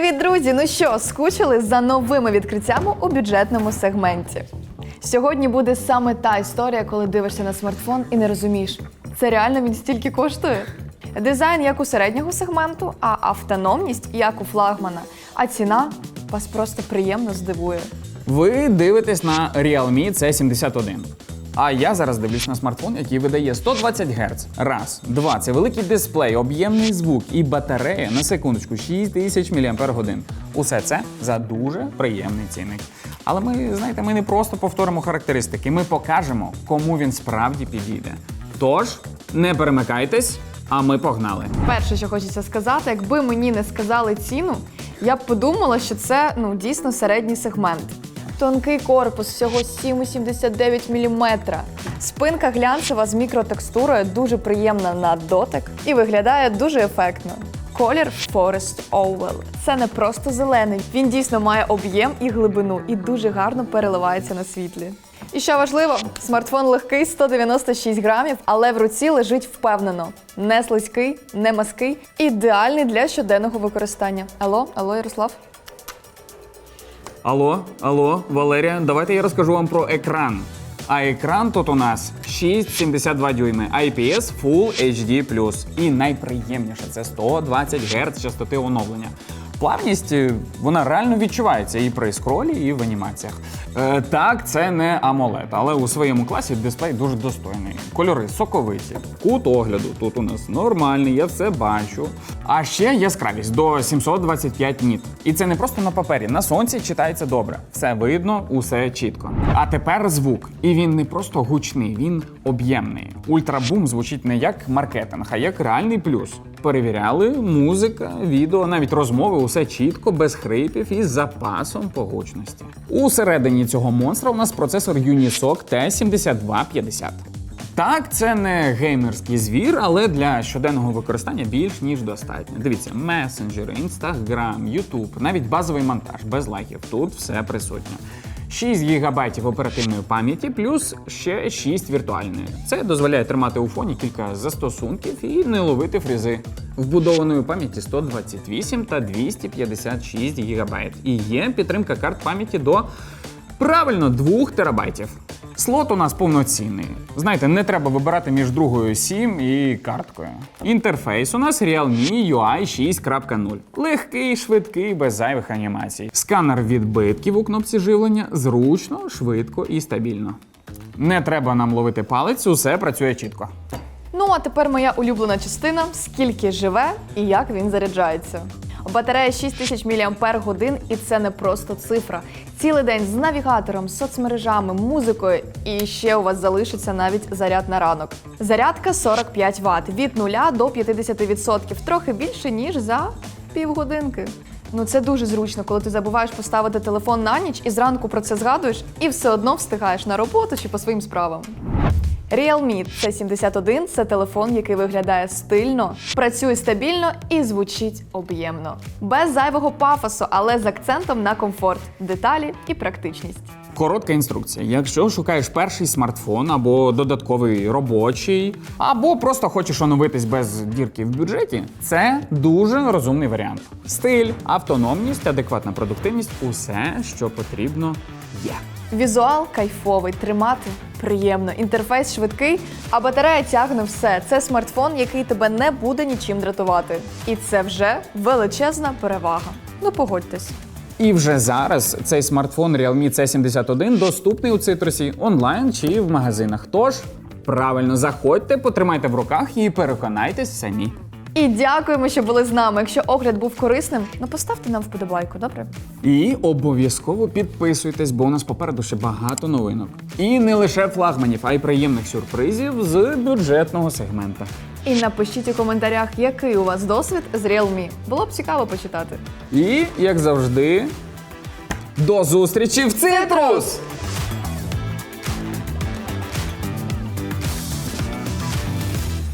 Привіт, друзі! Ну що, скучили за новими відкриттями у бюджетному сегменті? Сьогодні буде саме та історія, коли дивишся на смартфон і не розумієш, це реально він стільки коштує. Дизайн як у середнього сегменту, а автономність як у флагмана. А ціна вас просто приємно здивує. Ви дивитесь на Realme C71. А я зараз дивлюсь на смартфон, який видає 120 Гц. Раз, два. Це великий дисплей, об'ємний звук і батарея на секундочку 6000 мАч. Усе це за дуже приємний цінник. Але ми, знаєте, ми не просто повторимо характеристики, ми покажемо, кому він справді підійде. Тож, не перемикайтесь, а ми погнали. Перше, що хочеться сказати, якби мені не сказали ціну, я б подумала, що це ну дійсно середній сегмент. Тонкий корпус, всього 7,79 мм. Спинка глянцева з мікротекстурою, дуже приємна на дотик і виглядає дуже ефектно. Колір Forest Oval. Це не просто зелений, він дійсно має об'єм і глибину і дуже гарно переливається на світлі. І що важливо, смартфон легкий 196 грамів, але в руці лежить впевнено. Не слизький, не маский, ідеальний для щоденного використання. Алло, алло, Ярослав? Алло, алло, Валерія, давайте я розкажу вам про екран. А екран тут у нас 6,72 дюйми, IPS Full HD+. І найприємніше це 120 Гц частоти оновлення. Плавність е, вона реально відчувається і при скролі, і в анімаціях. Е, так, це не AMOLED, але у своєму класі дисплей дуже достойний. Кольори соковиті. Кут огляду тут у нас нормальний, я все бачу. А ще яскравість до 725 ніт. І це не просто на папері. На сонці читається добре. Все видно, усе чітко. А тепер звук. І він не просто гучний, він об'ємний. Ультрабум звучить не як маркетинг, а як реальний плюс. Перевіряли музика, відео, навіть розмови, усе чітко, без хрипів і з запасом по гучності. Усередині цього монстра у нас процесор Unisoc T7250. Так, це не геймерський звір, але для щоденного використання більш ніж достатньо. Дивіться, месенджери, інстаграм, ютуб, навіть базовий монтаж без лайків. Тут все присутньо. 6 ГБ оперативної пам'яті, плюс ще 6 віртуальної. Це дозволяє тримати у фоні кілька застосунків і не ловити фрізи. Вбудованої пам'яті 128 та 256 ГБ. І є підтримка карт пам'яті до Правильно, 2 терабайтів. Слот у нас повноцінний. Знаєте, не треба вибирати між другою SIM і карткою. Інтерфейс у нас Realme UI 6.0. Легкий, швидкий, без зайвих анімацій. Сканер відбитків у кнопці живлення зручно, швидко і стабільно. Не треба нам ловити палець, усе працює чітко. Ну а тепер моя улюблена частина: скільки живе і як він заряджається. Батарея 6000 мАч, і це не просто цифра. Цілий день з навігатором, соцмережами, музикою, і ще у вас залишиться навіть заряд на ранок. Зарядка 45 Вт від 0 до 50%, трохи більше ніж за півгодинки. Ну це дуже зручно, коли ти забуваєш поставити телефон на ніч і зранку про це згадуєш, і все одно встигаєш на роботу чи по своїм справам. Realme C71 – це телефон, який виглядає стильно, працює стабільно і звучить об'ємно. Без зайвого пафосу, але з акцентом на комфорт, деталі і практичність. Коротка інструкція. Якщо шукаєш перший смартфон або додатковий робочий, або просто хочеш оновитись без дірки в бюджеті, це дуже розумний варіант. Стиль, автономність, адекватна продуктивність усе, що потрібно, є. Візуал кайфовий, тримати приємно, інтерфейс швидкий, а батарея тягне все. Це смартфон, який тебе не буде нічим дратувати. І це вже величезна перевага. Ну погодьтесь. І вже зараз цей смартфон Realme C71 доступний у цитрусі онлайн чи в магазинах. Тож правильно заходьте, потримайте в руках і переконайтесь самі. І дякуємо, що були з нами. Якщо огляд був корисним, ну поставте нам вподобайку, добре? І обов'язково підписуйтесь, бо у нас попереду ще багато новинок. І не лише флагманів, а й приємних сюрпризів з бюджетного сегмента. І напишіть у коментарях, який у вас досвід з Realme. Було б цікаво почитати. І, як завжди, до зустрічі в цитрус!